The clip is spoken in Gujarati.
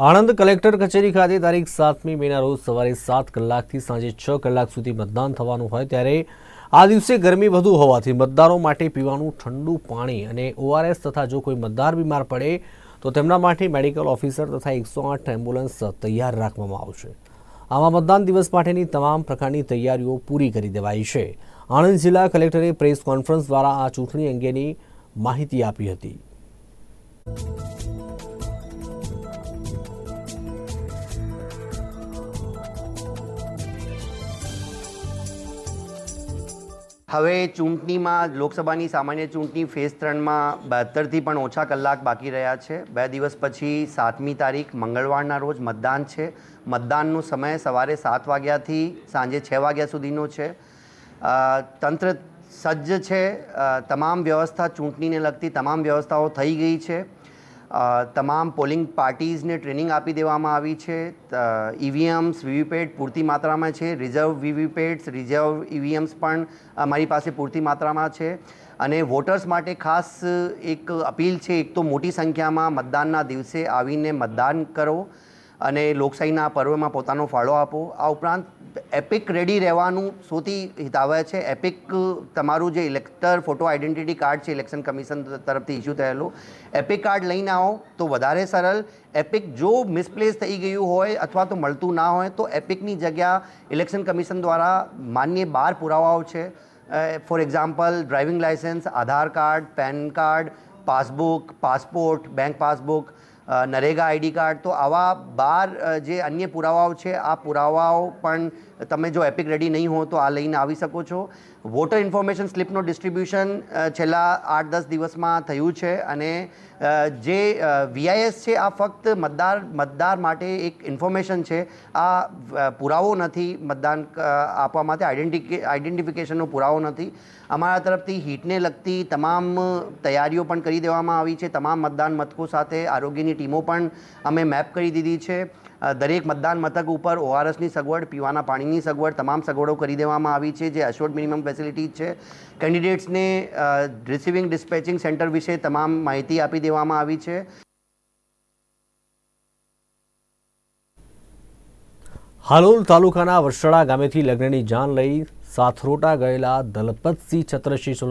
આણંદ કલેક્ટર કચેરી ખાતે તારીખ સાતમી મેના રોજ સવારે સાત કલાકથી સાંજે છ કલાક સુધી મતદાન થવાનું હોય ત્યારે આ દિવસે ગરમી વધુ હોવાથી મતદારો માટે પીવાનું ઠંડુ પાણી અને ઓઆરએસ તથા જો કોઈ મતદાર બીમાર પડે તો તેમના માટે મેડિકલ ઓફિસર તથા એકસો આઠ એમ્બ્યુલન્સ તૈયાર રાખવામાં આવશે. આમાં મતદાન દિવસ માટેની તમામ પ્રકારની તૈયારીઓ પૂરી કરી દેવાઈ છે. આણંદ જિલ્લા કલેક્ટરે પ્રેસ કોન્ફરન્સ દ્વારા આ ચૂંટણી અંગેની માહિતી આપી હતી. હવે ચૂંટણીમાં લોકસભાની સામાન્ય ચૂંટણી ફેઝ ત્રણમાં બહત્તરથી પણ ઓછા કલાક બાકી રહ્યા છે. બે દિવસ પછી સાતમી તારીખ મંગળવારના રોજ મતદાન છે. મતદાનનો સમય સવારે સાત વાગ્યાથી સાંજે છ વાગ્યા સુધીનો છે. તંત્ર સજ્જ છે. તમામ વ્યવસ્થા ચૂંટણીને લગતી તમામ વ્યવસ્થાઓ થઈ ગઈ છે. તમામ પોલિંગ પાર્ટીઝને ટ્રેનિંગ આપી દેવામાં આવી છે. ઈવીએમ્સ, વીવીપેટ પૂરતી માત્રામાં છે. રિઝર્વ વીવીપેટ્સ, રિઝર્વ ઈવીએમ્સ પણ અમારી પાસે પૂરતી માત્રામાં છે. અને વોટર્સ માટે ખાસ એક અપીલ છે, એક તો મોટી સંખ્યામાં મતદાનના દિવસે આવીને મતદાન કરો. અને લોકશાહીના પર્વમાં પોતાનો ફાળો આપો. આ ઉપરાંત એપિક રેડી રહેવાનું સૌથી હિતાવહ છે. એપિક તમારું જે ઇલેક્ટર ફોટો આઈડેન્ટિટી કાર્ડ છે ઇલેક્શન કમિશન તરફથી ઇસ્યુ થયેલું. એપિક કાર્ડ લઈને આવો તો વધારે સરળ. એપિક જો મિસપ્લેસ થઈ ગયું હોય અથવા તો મળતું ના હોય તો એપિકની જગ્યા ઇલેક્શન કમિશન દ્વારા માન્ય બાર પુરાવાઓ છે. For example driving licence Aadhaar card PAN card passbook passport bank passbook NREGA ID card. તો આવા બાર જે અન્ય પુરાવાઓ છે, આ પુરાવાઓ પણ તમે જો એપિક રેડી નહીં હો, તો આ લઈને આવી શકો છો. વોટર ઇન્ફોર્મેશન સ્લિપનો ડિસ્ટ્રીબ્યુશન છેલ્લા આઠ દસ દિવસમાં થયું છે અને જે વીઆઈએસ છે, આ ફક્ત મતદાર મતદાર માટે એક ઇન્ફોર્મેશન છે. આ પુરાવો નથી મતદાન આપવા માટે આઈડેન્ટિ આઈડેન્ટિફિકેશનનો પુરાવો નથી. અમારા તરફથી હીટને લગતી તમામ તૈયારીઓ પણ કરી દેવામાં આવી છે. તમામ મતદાન મથકો સાથે આરોગ્યની ટીમો પણ અમે મેપ કરી દીધી છે. દરેક મતદાન મથક ઉપર ઓઆરએસની સગવડ, પીવાના પાણીની સગવડ, તમામ સગવડો કરી દેવામાં આવી છે, જે અશ્યોર્ડ મિનિમમ ફેસિલિટી છે. કેન્ડિડેટ્સને રિસીવિંગ ડિસ્પેચિંગ સેન્ટર વિશે તમામ માહિતી આપી દેવામાં આવી છે. હાલોલ તાલુકાના વરસડા ગામેથી લગ્નની જાન લઈ સાથરોટા ગયેલા દલપતસિંહ છત્રસિંહ